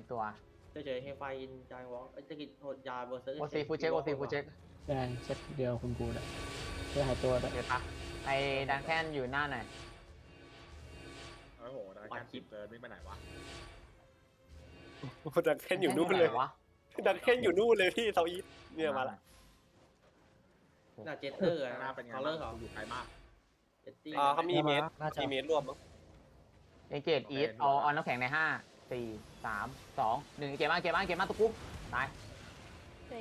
เป็นตัวเฉยๆเฮฟไฟอินจายวอล์กจะกินโหดยาเบอร์เซอร์โอซีฟูเช็คโอซีฟูเช็คใช่เช็คเดียวคุณกูนะเพื่อหายตัวด้วยเดี๋ยวปะไอ้ดันแคนอยู่หน้าหน่อยโอ้โหดังแค่คลิปเกินวิ่งไปไหนวะดังแค่อยู่นู่นเลยวะดังแค่อยู่นู่นเลยพี่เซาอีทเนี่ยมาละน่าเจตเตอร์ข้างหน้าเป็นไงคอลเลอบ้างร์เขาอยู่ไกลมากเจตตี้อ่าเขามีเมตรน่าจะมีเมตรรวมมั้งเอเกตอีทเอาเอาน้ำแข็งในห้า สี่สามสองหนึ่งเกมมาเกมมาเกมมาตุ๊กปุ๊บตาย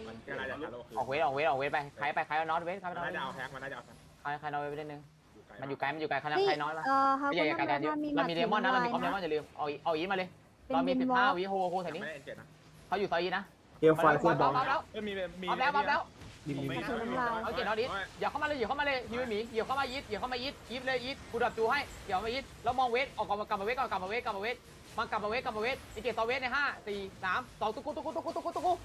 มันก็น่าจะฮาโลคือออกเวทออกเวทออกเวทไปใครไปใครเอาน็อตเวทใครมันเอาน็อตน่าจะเอาแพ็คมันน่าจะเอาแพ็คใครใครน็อตเวทไปนิดนึงอยู่ไกลมันอยู่ไกลมันอยู่ไกลใครเฮ้ยใครน้อยละ เออเขาไม่ก็ใช่ไกลนักันเดียวมีเรามีเดมอนนะเรามีคอมเดนะมอนอย่าลืมเอาเอาอีทมาเลยเป็นเรามีวิสินบวอห้าล์กวิโฮโฮแถวนี้ไม่ได้เอ็นเจ็ดนะเขาอยู่ซอยอีทนะเกมไฟบัเสื้อบบัอบลบับแล้วเอ้ยมีมีบับแล้วบับแล้วมีมีเอาเกตน็อตอีทอย่าเข้ามาเลยอย่าเข้ามาเลยฮิวหมีอย่าเข้ามาอีทอย่าเข้ามาอีทอีทเลยอีทกูดับจูให้อย่าเข้ามาอีทแล้วมองเวทออกกลับมากลับมาเวทก่อนกลับมาเวทกลับมาเวท มันกลับมาเวทกลับมาเวทอีเกตต่อเวทในห้าสี่สามสองตุ๊กตุ๊กตุ๊กตุ๊กตุ๊กตุ๊กตุ๊ก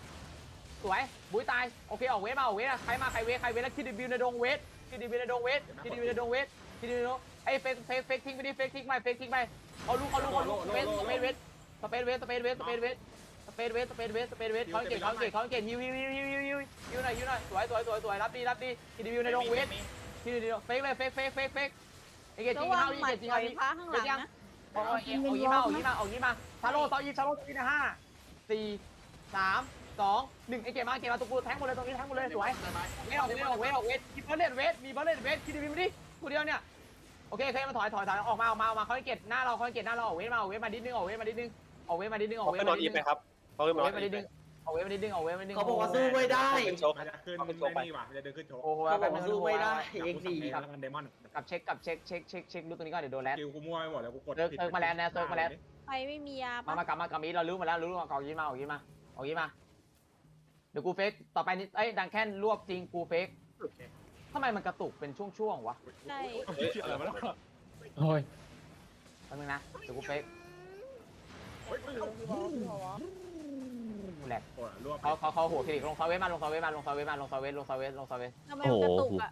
สวยบุ้ยตายโอเคออกเวทมาออกเวทใครมาใครเวทใครเวทแล้วคิดดีวิวในดงเวทคิดดีวิวในดงเวทคิดดีวิวในดงเวทคิดดีวิวไอ้เฟกเฟกเฟกทิ้งไปดิเฟกทิ้งไปเฟกทิ้งไปเอาลูกเอาลูกเอาลูกเวทสเปซเวทสเปซเวทสเปซเวทสเปซเวทสเปซเวทสเปซเวทสเปซเวทเขาเก่งเขาเก่งเขาเก่งยิวยิวยิวยิวยิวยิวยิวหน่อยยิวหน่อยสวยสวยสวยสวยรับดีรับดีคิดดีวิวในดงเวทคิดดีวิวเฟกเลยเฟกเฟกเฟกเฟกไอ้เกจจริงระวัเข้างอีหมัเกดจจริงต่เข้าอยอีพระข้างหลังนะ เอาเอาเอาเอายี่มาเอายี่มาเอายี่มาชาโลต่อยี่ชาโลตรงนี้นะห้าสี่สามสองหนึ่งไอเกมมาเกมมาตุ๊กปูแทงหมดเลยตรงนี้แทงหมดเลยสวยเวทออกเวทออกเวทออกเวทมีเบอร์เลนเวทมีเบอร์เลนเวทคิดดีมาดิกูเดียวเนี่ยโอเคโอเคมาถอยถอยถอยออกมาออกมาออกมาเขาเกตหน้าเราเขาเกตหน้าเราออกเวทมาออกเวทมาดิดนึงออกเวทมาดิดนึงออกเวทมาดิดนึงออกเขาเวทขึ้นนมาอนดิอีดทนึไปงครับเขาขึ้นออกนเวอนทมาอีดิทดนึง ออกเวทมาดิดนึงออกเวทมาดิดนึงเขาบอกว่าสู้ไม่ได้เป็นโชว์มันจะขึ้นไม่นี่ว่ะจะเดินขึ้นโชว์โอ้โหเขาบอกว่าสู้ไม่ได้เองสี่แล้วกันเดมอนกับเช็คกับเช็คเช็คเช็คเช็คดูตัวนี้ก่อนเดี๋ยวโดนแลนคิวกูมั่วไปหมดแล้วกูกดเซิร์ฟเซิร์ฟมาแล้วนะเซิร์ฟมาแล้ว ใครไม่มียามาปะมากลับมากลับมีเรารู้มาแล้วรู้มาออกยี่มาออกยี่มาออกยี่มาเดี๋ยวกูเฟกต่อไปนี่เอ้ยดังแค่นรวบจริงกูเฟกทำไมมันกระตุกเป็นช่วงๆวะใช่อะไรวะโอ้ยแป๊บนึงนะเดี๋ยวกูเฟก กูแหลกโอ้รวบเขาเขาเขาหัวคลิกลงซาเวสมาลงซาเวสมาลงซาเวสมาลงซาเวสลงซาเวสลงซาเวสทำไมมันกระตุกอะ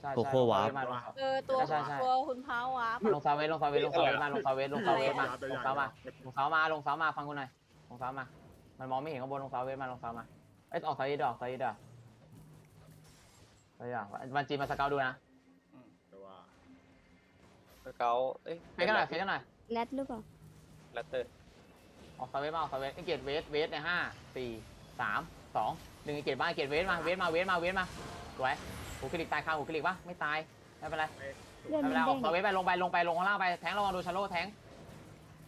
ใช่โคใช่โค่วาร์ปลงซเสมาลง เออตัวใช่ใช่ตัวคุณเท้าวาร์ปลงซาเวสลงซาเวสลงซาเวสมาลงซาเวสลงซาเวสมาลงซามาลงซามาลงซามาฟังกูหน่อยลงซามา มันมองไม่เห็นข้างบนลงซาเวสมาลงซามาเอ้ยออกซาอีดอกซาอีดอกซาอีดอกวันจีมาสเกลดูนะตัวเขาเอ้ยเฟกกันหน่อยเฟกกันหน่อยแรดหรือเปล่าแรตเตอร์ ออกซาเวสมาออกซาเวสไอเกตเวสเวสในห้าสี่สามสองหนึ่งไอเกตมาไอเกตเวสมาเวสมาเวสมาเวสมาสวยหูคลิกตายคาหูคลิกปะไม่ตายไม่เป็นไรเลือดไม่มัเป็นไรอเด้อกงซาเวสไปลงไปลงไปลงข้างล่างไปแทงระวังดูชาโลแทง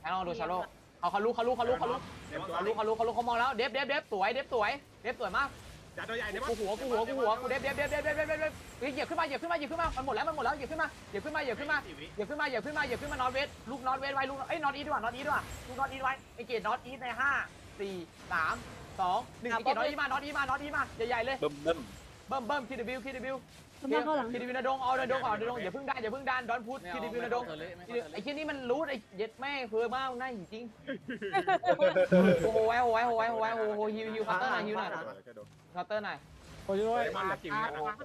แทงระวังดูชาโลเขาเขาลุกเขาลุกเขาลุกเขาลุก เดมตัวเขาลุกเขาลุกเขาลุกเขามองแล้วเด็บเด็บเด็บสวยเด็บสวยเด็บสวยมาก จัดตัวใหญ่ได้ปะกูหัวกูหัวกูหัวกูเด็บเด็บเด็บเด็บเด็บเด็บเด็บเหยียบขึ้นมาเหยียบขึ้นมาเหยียบขึ้นมามันหมดแล้วมันหมดแล้วเหยียบขึ้นมาเหยียบขึ้นมาเหยียบขึ้นมาเหยียบขึ้นมาเหยียบขึ้นมาเหยียบขึ้นมานอตเวสลูกนอตเวสไว้ลูกเอ้ยนอตอีทดีกว่านอตอีทดีกว่าลูกนอตอีทไว้ไอเกียตนอตอีทในห้าสี่สามสองหนึ่งไอเกตนอตอีทมานอตอีทมานอตอีทมาใหญ่ๆเลยเบิ่มเบิ่มเบิ่มคิดดิบิวคีดดิบิว คุณมาเข้าหลังคิดดิวินาดงเอานดงเอานดงอย่าเพิ่งดันอย่าเพิ่งดันดอนพุทธคิดดิวินาดงไอ้ที่นี่มันรู้ไอ้เย็ดแม่เฟือมากน่าจริงโอ้โหโอ้โอ้โหโอ้โหโอ้โหโอ้โหฮิวฮิวคัตเตอร์หน่อยฮิวหน่อยคัตเตอร์หน่อยโอ้ยด้วยมอนรับคิวระวัง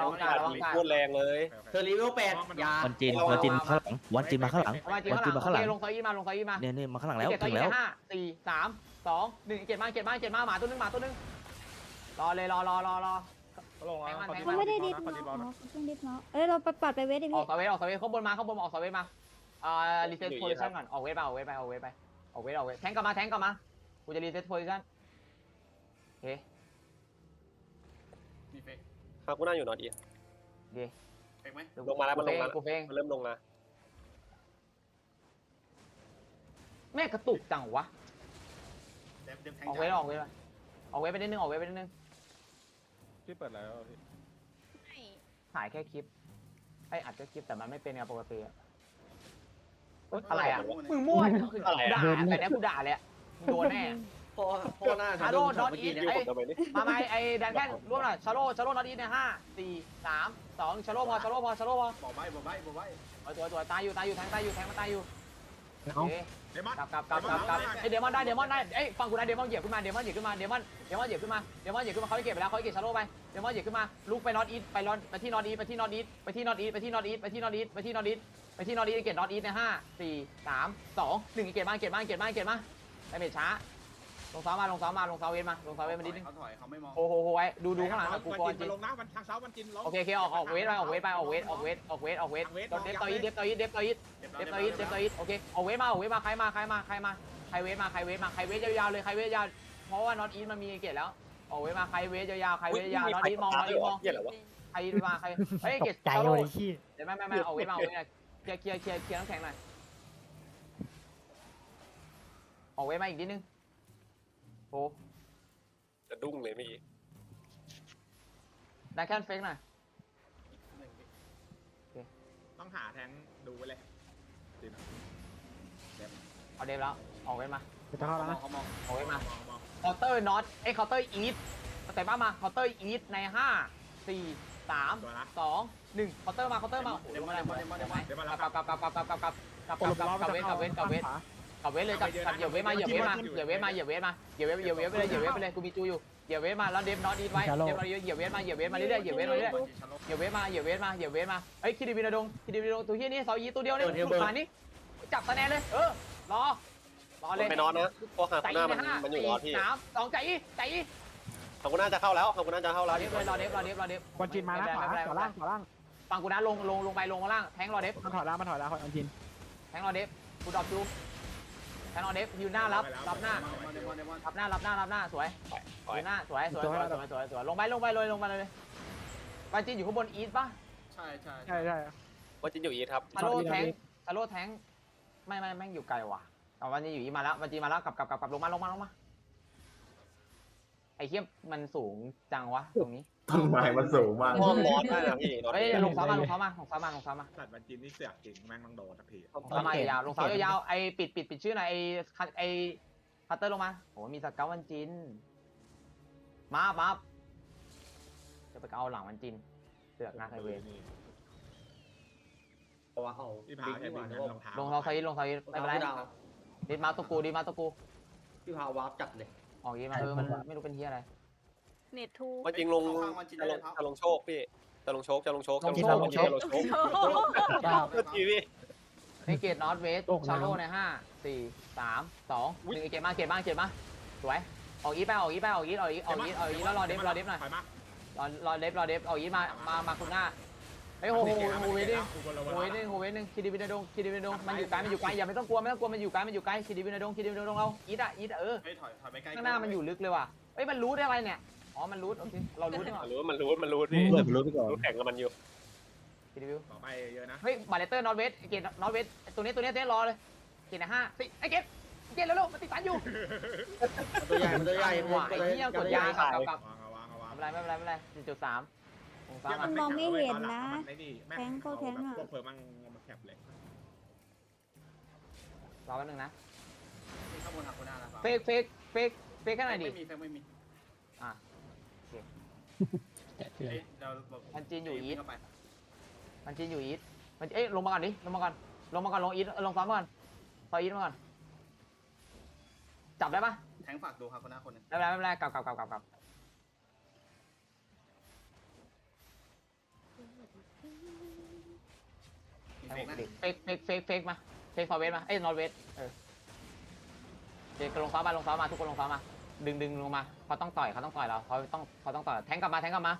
ระวังการระวังการโคตรแรงเลยเธอรีวิวแปดยาวันจีนวันจีนข้างหลังวันจีนมาข้างหลังวันจีนมาข้างหลังลงซอยอีมาลงซอยอีมาเนี่ยเนี่ยมาข้างหลังแล้วถึงแล้วห้าสี่สามสองหนึ่งเจ็ดมาเจ็ดมาเจ็ดมาหมาตัวนึงหมาตัวนึงรอเลยรอรอรอรอ มันไม่ได้ดิฟเนาะอ๋อเขาเพิ่งดิฟเนาะเอ้ยเราไปปัดไปเวทดิออพี่กซอยเวทออกซอยเวทข้างบนมาข้างบนออกซอยเวทมาอ่ารีเซ็ตโพซิชั่นก่อนออกเวทไปออกเวทไปออกเวทไปออกเวทออกเวทแทงกลับมาแทงกลับมากูจะรีเซ็ตโพซิชั่นโอเคมีเฟกฮากูน่าอยู่นอนอีทดีเฟกไหมลงมาแล้วมันลงมากูเฟงมันเริ่มลงนะแม่กระตุกจังวะเดมเดมแทงออกเวทออกเวทไปออกเวทไปนิดนึงออกเวทไปนิดนึง พี่เปิดแล้วพี่ถ่ายแค่คลิปไอ้อัดแค่คลิปแต่มันไม่เป็นไงปกติอะอะไรอะมึงมั่วด่าแต่เนี้ยกูด่าเลยอะมึงโดนแน่พ่อพ่อหน้าชาโลดอทอีเมื่อกี้ไอ้ทำไมนี่มาไหมไอ้แดนแค่ร่วมหน่อยชาโลชาโลนอตอีในห้าสี่สามสองชาโลพอชาโลพอชาโลพอบอกใบบอกใบบอกใบตัวตัวตายอยู่ตายอยู่แทงตายอยู่แทงมันตายอยู่ เอาเอ๊ะเดมอนกลับกลับกลับกลับกลับไอ้เดมอนได้เดมอนได้เอ้ยฟังกูนะเดมอนเหยียบขึ้นมาเดมอนเหยียบขึ้นมาเดมอนเดมอนเหยียบขึ้นมาเดมอนเหยียบขึ้นมาเขาเก็บไปแล้วเขาเก็บชาโลไปเดมอนเหยียบขึ้นมาลุกไปนอตอีไปนอตไปที่นอตอีไปที่นอตอีไปที่นอตอีไปที่นอตอีไปที่นอตอีไปที่นอตอีไปที่นอตอีเก็บนอตอีในห้าสี่สามสองหนึ่งเก็บมาเก็บมาเก็บมาเก็บมาไดเมจช้า ลงซ้อมมาลงซ้อมมาลงซ้อมเวทมาลงซ้อมเวทมานิดนึงเขาถอยเขาไม่มองโอ้โหโหไว้ดูดูข้างหลังกับกูวันก่อนจินจริงลงนะวันทางเช้าวันจินลงโอเคโอเคออกออกเวทไปออกเวทไปออกเวทออกเวทออกเวทออกเวทเดฟต่ออีทเดฟต่ออีทเดฟต่ออีทเดฟต่ออีทเดฟต่ออีทโอเคออกเวทมาออกเวทมาใครมาใครมาใครมาใครเวทมาใครเวทมาใครเวทยาวๆเลยใครเวทยาวเพราะว่าน็อตอีทมันมีเกตแล้วออกเวทมาใครเวทยาวๆใครเวทยาวน็อตอีทมองน็อตอีทมองเหี้ยอะไรวะใครมาใครเฮ้ยเกตใจโซเลโล่ยขี้เดี๋ยวไม่ไม่ไม่ออกเวทมาออกเวทมาเคลียร์เคลียร์เคลียร์เคลียร์น้ำแข็งหน่อยออกเวทมาอีกนิดนึง โอ้จะดุ้งเลยเมื่อกี้ได้แค่เฟกหน่อยต้องหาแทงดูไว้เลยจินเอาเดฟแล้ว ออกเวทมา จะเข้าแล้วนะเขามองออกเวทมามองมองเคาน์เตอร์น็อตไอ้เคาน์เตอร์อีทแต่บ้ามาเคาน์เตอร์อีทในห้าสี่สามตัวละสองหนึ่งเคาน์เตอร์มาเคาน์เตอร์มาเดี๋ยวมาเดี๋ยวมาเดี๋ยวมาเดี๋ยวมาเดี๋ยวมากัแล้บวกับกับกับกับกับกับกับกับกับกับเวทกับเวทกับเวท กับเวทเลยกับกับเหยียบเวทมาเหยียบเวทมาเหยียบเวทมาเหยียบเวทมาเหยียบเวทเหยียบเวทไปเลยเหยียบเวทไปเลยกูมีจูอยู่เหยียบเวทมาแล้วเดฟน็อตอีทไว้เดฟน็อตเหยียบเวทมาเหยียบเวทมาเรื่อยๆเหยียบเวทมาเรื่อยๆเหยียบเวทมาเหยียบเวทมาเหยียบเวทมาเฮ้ยคิดดีวินาดงคิดดีวินาดงตัวเฮียนี่เสายีตัวเดียวเนี่ยสุดมานี่จับตะแนนเลยเออรอรอเลยไม่นอนนะเพราะหางใจหน้าในมันห้ามันอยู่สี่รอที่สามสองใจอีใจอีหางกูน่าจะเข้าแล้วหางกูน่าจะเข้ารแล้อวเดฟเลยรอเดฟรอเดฟรอเดฟวันจินมานะขวาขวาล่างขวาล่างฟังกูนะลงลงลงไปลงมาล่างแทงรอเดฟมันถอยแล้วมันถอยแล้ววันจินแทงรอเดฟกูดรอปจู แทงรอเดฟยูหน้ารับรับหน้าเดี๋ยวมาเดี๋ยวมารับหน้ารับหน้ารับหน้าสวยปล่อยยูหน้าสวยสวยสวยสวยสวยสวยลงไปลงไปเลยลงไปเลยปาจินอยู่ข้างบนอีทป่ะใช่ใช่ใช่ใช่ว่าจินอยู่อีทครับซาโลแทงซาโลแทงไม่ไม่แม่งอยู่ไกลว่ะเอาวันนี้อยู่อีทมาแล้ววันจีมาแล้วกลับกลับกลับกลับลงมาลงมาลงมาไอ้เหี้ยมันสูงจังวะตรงนี้ ต้นไม้มันสูงมากมองมอสได้นะพี่นอนเฮ้ยลงซ้อมมาลงซ้อมมาลงซ้อมมาลงซ้อมมาสัตว์วันจินนี่เสือกจริงแม่งต้องโดนสักทีลงซ้อมมายาวๆลงซ้อมยาวๆไอ้ปิดปิดปิดชื่อหน่อยไอ้คัทไอ้คัตเตอร์ลงมาโหมีสเกลวันจินมามาจะไปเอาหลังวันจินเสือกนาไคเวนเพราะว่าเอาพี่พาบิ๊กแค่นี่หดึว่างเงินึนกรว่าองเท้าลงเท้าไซด์ลงเท้าไซด์ไม่เป็นไรดาวดิดมาตวกูดิดมาตวกูพี่พาวาร์ปจัดเลยออกยีมาเออมันไม่รู้เป็นเฮียอะไร เน็ตทูว่าจริงลงจะลงจะลงโชคพี่จะลงโชคจะลงโชคจะลงโชคจะลงโชคเก้าเมื่อกี้พี่ ไอเกตนอตเวสโอ้โหชาโลในห้าสี่สามสองหนึ่งไอเกตมาเกตมาเกตมาสวยออกอีไปออกอีไปออกอีออกอีออกอีออกอีแล้วรอเดฟรอเดฟหน่อยถอยมารอรอเดฟรอเดฟออกอีมามามาคุณหน้าเฮ้ยโหโหโหเวดิ้งโหเวดิ้งโหเวดิ้งคิดดีวินาดงคิดดีวินาดงมันอยู่ไกลมันอยู่ไกลอย่าไม่ต้องกลัวไม่ต้องกลัวมันอยู่ไกลมันอยู่ไกลคิดดีวินาดงคิดดีวินาดงเราอีดอะอีดอะเออเฮ้ยถอยถอยไปใกล้ข้างหน้ามันอยู่ลึกเลยว่ะเฮ้ยมันรู้ได้อะไรเนี่ย อ๋อ มันรู้โอเค เรารู้ได้หรอมันรู้มันรู้มันรู้พี่เปิดรู้ไปก่อนรู้แข่งกับมันอยู่คิดดีวิว ต่อไปเยอะนะ เฮ้ย บาเลเตอร์นอตเวสเกตนอตเวสตัวนี้ตัวนี้เต้รอเลย เกตนะห้าสี่ไอเกตเกตแล้วลูกมันติดสันอยู่ตัวใหญ่มันตัวใหญ่หวายเหี้ยกดยางกลับกลับวางเอาวางเอาวางไม่เป็นไรไม่เป็นไรไม่เป็นไรจุดสามองศาเหี้ยมามันมองไม่เห็นนะมัไอ้นี่ม่แทงเข้าแทงอะพวกเพิ่มมั่งมาแคปเลยรอแป๊บนึงนะข้างบนหักคนหน้าแล้วเฟกเฟกเฟกเฟกแค่ไหนดิไม่มีเฟกไม่มี อะแจก เตือนเอ้ยเรามันจีนอยู่อีท เข้าไปมันจีนอยู่อีทมันเอ้ยลงมาก่อนดิลงมาก่อนลงมาก่อนลงอีทเออลงซ้อมก่อนต่ออีทมาก่อนจับได้ปะแทงฝากดูครับคนหน้าคนนึงไม่เป็นไรไม่เป็นไรกลับกลับกลับกลับกลับมีเฟกนะเฟกเฟกเฟกเฟกมาเฟกฟอร์เวสมาเอ้ยนอร์เวสเออเด็กก็ลงซ้อมมาลงซ้อมมาทุกคนลงซ้อมมา ดึงดึงลงมาเขาต้องต่อยเขาต้องต่อยเราเขาต้องเขาต้องต่อยแทงกลับมาแทงกลับมา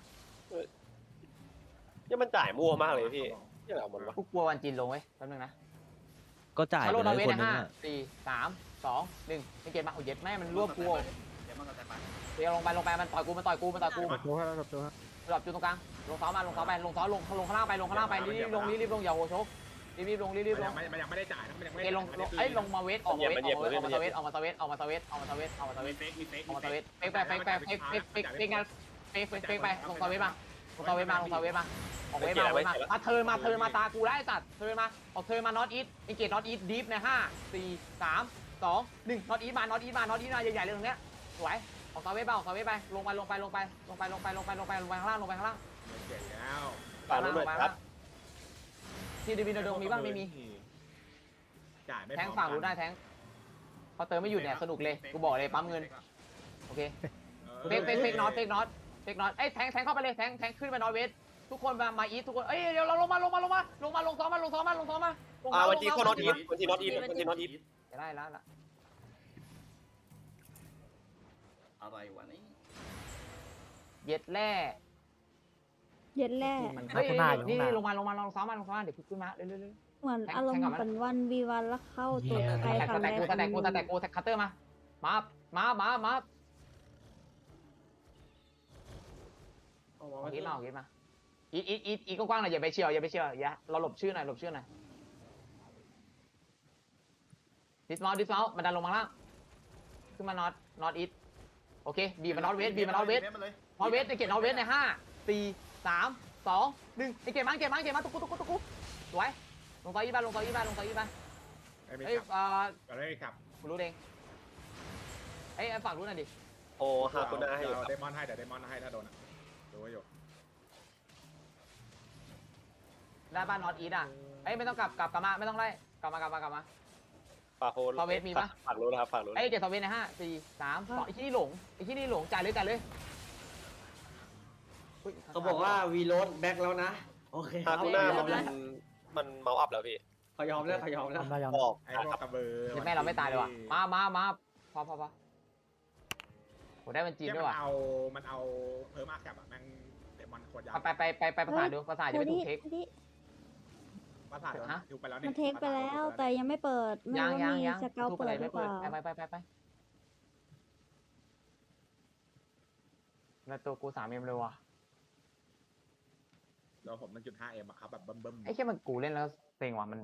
เนี่ยมันจ่ายมั่วมากเลยพี่เนี่ยอะไรของมันวะกูกลัววันจีนลงเว้ยแป๊บนึงนะก็จ่ายชาไปโลนเลอร์เวยสคนในนึงห้าอะสี่สามสองหนึ่งไม่เกตมาโอ้ยเย็ดแม่มันรวบกูเดี๋ยวมันก็จะไปเดี๋ยวลงไปลงไปมันต่อยกูมันต่อยกูมันต่อยกูกดตัวให้กดตัวให้ หลับอยู่ตรงกลางลงซ้อมมาลงซ้อมไปลงซ้อมลงลงข้างล่างไปลงข้างล่างไปรีบลงรีบลงอย่าโหโชก รีบลงรีบลมันยังงไม่มันยังไม่ได้จ่ายนะมันยังไม่เอได้ลงลงเอ้ยลงมาเวทออกมาเวทออกมาเวทออกมาสเวทออกมาสเวทออกมาสเวทออกมาสเวทออกมาสเวทมีเฟกมีเฟกออกมาสเวทเฟกไปเฟกไปเฟกเฟกเฟกเฟกงานเฟกเฟกเฟกไปลงสเวทมาลงสเวทมาลงสเวทมาออกเวทมาเวทมามาเทิร์นมาเทิร์นมาตากูไล่ตัดเทิร์นมาออกเทิร์นมานอตอีทอิเกตนอตอีทดีฟในห้าสี่สามสองหนึ่งนอตอีทมานอตอีทมานอตอีทมาใหญ่ๆเลยตรงเนี้ยสวยออกสเวทไปออกสเวทไปลงไปลงไปลงไปลงไปลงไปลงไปลงไปลงไปข้างล่างลงไปข้างล่างเก่งแล้วฝากด้วยครับ ที่ดีวินโดงมีบ้างไม่มี จ่ายไม่แทงฝั่งรู้ได้แทงพอเติมไม่หยุดเนี่ยสนุกเลยกูบอกเลยปั๊มเงินโอเคเฟกเฟกเฟกน็อตเฟกน็อตเฟกน็อตเอ้ยแทงแทงเข้าไปเลยแทงแทงขึ้นไปนอตเวสทุกคนมามาอีททุกคนเอ้ยเดี๋ยวเราลงมาลงมาลงมาลงมาลงซ้อมมาลงซ้อมมาลงซ้อมมาลงอ่าซ้อมวันจีเข้านอตอีทวันจีนอตอีทวันจีนอตอีทจะได้แล้วล่ะอะไรวะนี่เย็ดแร่ เย็นแร่มันเฮ้ยข้างหน้าอยู่นี่ข้างหน้าลงมาลงมาลงซ้อมมาลงซ้อมมาเดี๋ยวขึ้นมาเร็วๆเหมือนแทงอารมแทงณ์กลับมาเป็นวันวีวันแล้วเข้าตัวใครแตกครั้งแตแรกกกูแตกกูแตกกูแตกคัตเตอร์มามามามามาเอาวางเอาไว้คิที่ดมาเอาคิดมาอีทอีทอีทอีทกว้างๆหน่อยอย่าไปเชียวอย่าไปเชียวอย่าเราหลบชื่อหน่อยหลบชื่อหน่อยดิสมอลดิสมอลมันดันลงมาล่างขึ้นมานอตนอตอีทโอเคบีมานอตเวสบีมานอตเวสมาเลยนอตเวสในเกตนอตเวสในห้าสี่ สามสองหนึ่งในเกตมาเกตมาเกตมาตุ๊กตุ๊กตุ๊กตุ๊กสวยลงต่ออีบ้านลงต่ออีบ้านลงต่ออีบ้านไม่มีเฮ้ยขับเอ่อเราไม่มีขับกูรู้เองเอ้ยฝากรู้หน่อยดิโอ้ฮาคุน่าให้อยู่เดี๋ยวครับเดมอนให้เดี๋ยวเดมอนให้ถ้าโดนอะดูไว้อยู่ได้บ้านนอตอีทอะเอ้ยไม่ต้องกลับกลับกลับมาไม่ต้องไล่กลับมากลับมากลับมา ฝากโฮฟาเวสมีปะ ฝากรู้นะครับฝากรู้เอ้ยเจ็ดสองเวนในห้าสี่สามสองไอ้ที่นี่หลงไอ้ที่นี่หลงจ่ายเลยจ่ายเลยอุ๊ย เขาบอกว่าวีโรดแบ็คแล้วนะ โอเคคฮารับคุน่าเขายอมมัแล้วนมันเมาส์อัพแล้วพี่เขายอมแล้วเขายอมแล้ว ทำได้ยังออกไอ้พวกกระเบือเดี๋ยวแม่เราไม่ตายเลยว่ะ มามามาพอพอพอโหได้เป็นจีนที่ด้มัวยว่ะ นเอา มันเอาเพิ่มอาแคปอะแม่งเดมอนโคตรยาวเอาไปไปไปไปประสาทดูประสาทจะเทไม่ถูดี้กเทคที่ประสาทโดนฮะ ถูกไปแล้วมันี่นเทคไปแล้วแต่ยังไม่เปิดไม่ยังรู้ยังมียังสเกลถูกเปิอะไรดหรืไม่อเปเปิดล่าไปไปไปไปไปแล้วตัวกูสามเอ็มเลยว่ะ แล้วผมมันจุดห้าเอ็มอะครับแบบเบิ่มๆไอ้แค่มันกูเล่นแล้วเซ็งว่ะมัน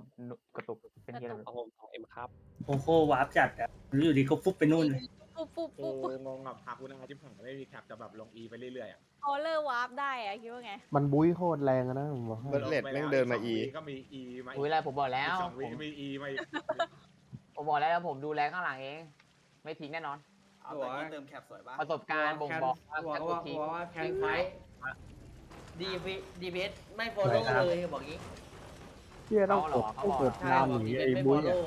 กระตุกเป็นที่อะไรเอาผมของเอ็มครับโคโค่วาร์ปจัดอะอยู่ดีก็ฟุบไปนู่นเลยปุ๊บปุ๊บกูปุ๊บปุ๊บงงกับฮาคุน่าจิ้มของไม่มีแคปจะแบบลงอีไปเรื่อยๆอะเขาเลอร์วาร์ปได้อะคิดว่าไง มันบุ้ยโคตรแรงอะนะผมบอกให้เบิร์ดแม่งเดินมาอีก็มีอีมาอุ้ยอะไรผมบอกแล้วสองผวิมมีอีมาอีกผมบอกแล้วผมดูแลข้างหลังเอง ไม่ทิ้งแน่นอน เอาแต่ที่เติมแคปสวยป่ะประสบการณ์บ่งบอกว่าบอกแค่ว่าทิ้งบอกว่าแคนไฟ ดีพีดีพีเอสไม่ฟอลโล่เลยบอกงี้เที่ยต้องกดต้องกดใช่ตามบอกหนีดีพีเอไอ้สไม่ฟบุ้อยลอะโล่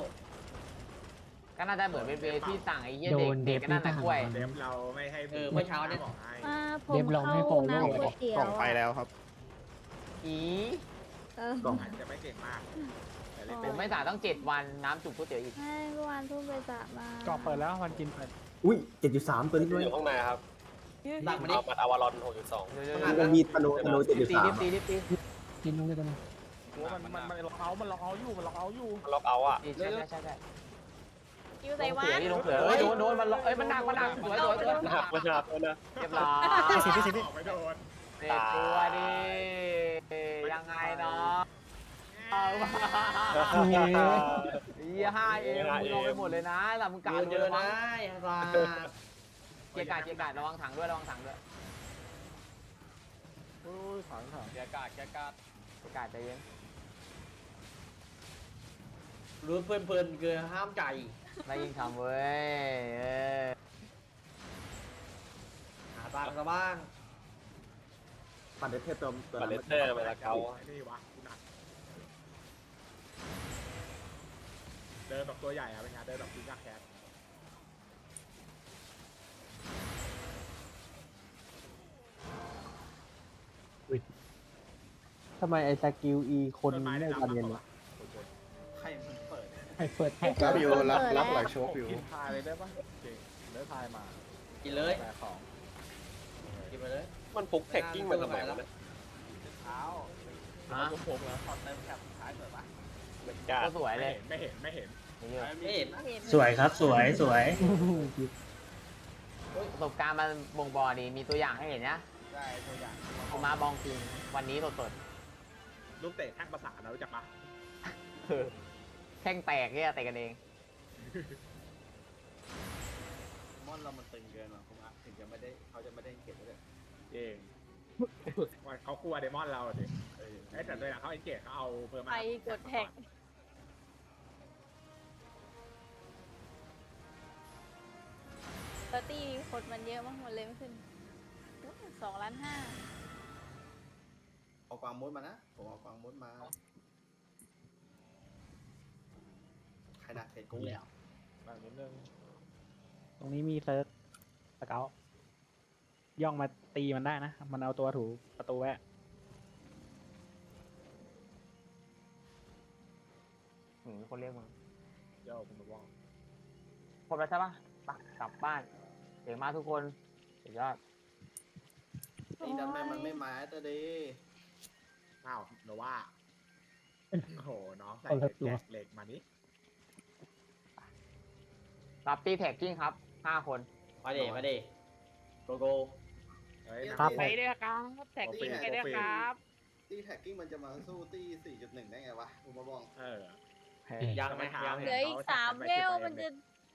ก็น่าจะเหมือนเวฟที่สั่งไอ้เหี้ยเด็กเด็กก็นั่นน่ะกล้วย เดมเราไม่ให้เออเมื่อเช้าเนี่ยบอกให้อ่าผมเข้าน้ำก๋วยเตี๋ยวไปแล้วครับ อีเออกล่องอาจจะไม่เก่งมากแต่เล่นผเป็นมไม่สาต้องเจ็ดวันน้ำจุกก๋วยเตี๋ยวอีก ให้เมื่อวานเพิ่งไปสระมาก็เปิดแล้ววันกินเปิดอุ้ยเจ็ดจุดสามตัวนี้ด้วยอยู่ข้างในครับ ดักมาดิเอามัดอวารอนหกจุดสองเดี๋ยวมันมีธนูธนูเจ็ดจุดตีสามรีบตีรีบตีกินลงเลยตรงนี้มันมันมันล็อกเอามันล็อกเอาอยู่มันล็อกเอาอยู่ล็อกเอาอะใช่ใช่ใช่ใช่คิวลใส่งวัเสือนนี่ลงเสือเอ้ยโดนโดนมันเอ้ยมันหนักมันหนักสวยสวยสวยหนักมันหนักเลยนะเรียบร้อยพี่สิพี่สิไม่โดนเด็ดตัวดิยังไงเนาะเอามาเหี้ยห้าเอ็มมึงเอาไปหมดเลยนะแต่มึงกาเยดอะโดเยนอะแล้วนะมั้งไอ้ซาเกียร์กาดเกียร์กาดระวังถังด้วยระวังถังด้วยโอ้ยขังขังเกียร์กาดเกียร์กาดเกียร์กาดใจเย็นรู้เพลินเพลินๆเกินห้ามใจไม่ยิงทำเว้ยเออหาตังค์ซะบ้างปัดเดเทอร์ตัวตัวบัลนั้นเลเตอร์เวลาเขานี่วะกูหนักเดินแบบตัวใหญ่อะเป็นไงเดินแบบพิกาแคท ทำไมไอ้สกิลอีคนต้นไม้ไม่ได้กันดำเย็นมากวะกว่าใครมันเปิดเนี่ยให้เปิดให้รับอยู่รับรับหลังโชว์ผิวทายเลยได้ปะเก่งเลือทายมากินเลยแต่ของกินไปเลย มันฟุกแท็กกิ้งมันทำไมวะเนี่ยเท้าฮะผมผมแล้วขอเติมแคปสุดท้ายสวยป่ะเหมือนกันก็สวยเลยไม่เห็นไม่เห็นเยอะไม่เห็นเห็นสวยครับสวยสวยประสบการณ์มันบ่งบอกดีมีตัวอย่างให้เห็นนะได้ตัวอย่างผมมาบองจริงวันนี้สด ลูกเตะแข้งประสาทนะรู้จักปะๆแข้งแตกเนี่ยเตะกันเอง มอนเรามันตึงเกินว่ะผมอะถึงจะไม่ได้เขาจะไม่ได้เก็บไว้เลยเองว่าเขากลัวเดมอนเราอะดิเออไอ้แต่ตัวอย่างเขาเอ็นเกตเขาเอาเพิ่มมาไปกดแท็กตอตี้คนมันเยอะมากหมดเลยไม่ขึ้นสองล้านห้า เอากวางมุดมานะ ผมเอากวางมุดมาใครดักเสร็จกูแล้วแบบนิดนึงตรงนี้มีเซิร์ฟสเกลย่องมาตีมันได้นะ มันเอาตัวถูประตูแวะหืมคนเรียกมึงเดี๋ยวผมบอกว่าครบแล้วใช่ปะไปกลับบ้านเดี๋ยวมาทุกคนสุดยอดไอ้ดันแม่มันไม่มาแต่ดี อ้าวโนว่าโอ้โหน้องใส่คนละตัวแจกเหล็กมานี่รับตีแท็กกิ้งครับห้าคนมาเดมาเดโกโกเฮ้ยครับ ไปด้วยครับแท็กกิ้งไปด้วยครับตีแท็กกิ้งมันจะมาสู้ตี4.1 ได้ไงวะผมมาบอกเออยังไหมยังเหลืออีกสามเวลมันจะ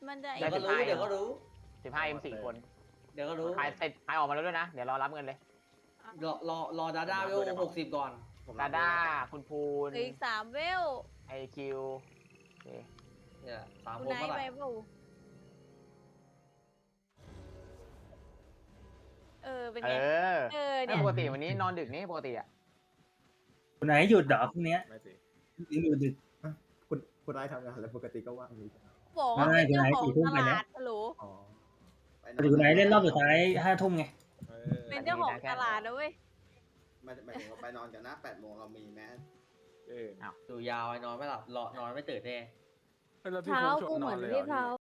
มันจะเดี๋ยวก็รู้เดี๋ยวก็รู้สิบห้าเอ็มสี่คน เดี๋ยวก็รู้ใครเสร็จใครออกมาแล้วด้วยนะ เดี๋ยวรอรับเงินเลย รอรอรอดาด้าเวลหกสิบก่อน ผมดาด้าคุณพูนเหลืออีกสามเวลไอคิวโอเคเนี่ยสามคุณคนนายเมื่อไหไปร่เปล่าเออ เป็นเอไง อเออไม่เนี่ย ปกติวันนี้นอนดึกนี่ปกติอะคุณไหนหยุดเหรอพรุ่งนี้ไม่สิหยุดดึก คุณคุณไอ้ทำงานแล้วปกติก็ว่างอยู่บอกว่าเป็นเจ้าของตลาดฮัลโหลอ๋อปนอนคุณไหนเล่นรอบสุดท้ายห้าทุ่มไง เออเป็นเจ้าของตลาดนะเว้ย ไม่หมายถึงว่าไปนอนกันนะ8โมงเรามีแมสเออดูยาวไอ้นอนไม่หลับรอนอนไม่ตื่นแน่เท้ากูเหมือนพี่เท้า